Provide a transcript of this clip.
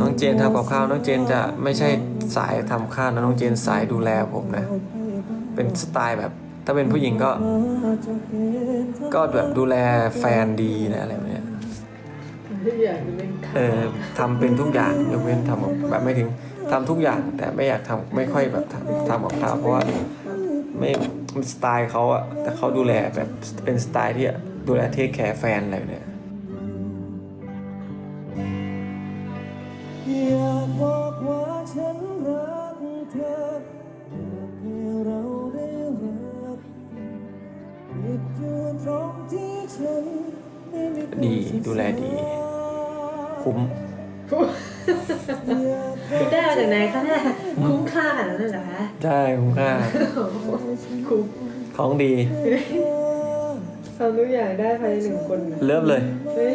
น้องเจนทำกับข้าว น้องเจนจะไม่ใช่สายทำข้าวนะน้องเจนสายดูแลผมนะ เป็นสไตล์แบบ ถ้าเป็นผู้หญิงก็ ก็แบบดูแลแฟนดีนะอะไรแบบเนี้ยทุกอย่างจะเป็นข้าเออทำเป็นทุกอย่างยกเว้นทำกับแบบไม่ถึงทำทุกอย่างแต่ไม่อยากทำไม่ค่อยแบบทำทำกับข้าวเพราะว่าไม่มันสไตล์เขาอะแต่เขาดูแลแบบเป็นสไตล์ที่ดูแลเทคแคร์แฟนอะไรแบบเนี้ย อยากบอกว่าฉันรักเธออยากให้เราได้รักผิดอยู่ตรงที่ฉันไม่มีดีดูแลดี คุ้มคุณได้มาจากไหนคะเนี่ยคุ้มค่าขนาดนั้นเลยเหรอคะใช่คุ้มค่า คุ้มของดี ทำทุกอย่างได้ภายในหนึ่งคนนะเริ่มเลย เฮ้ย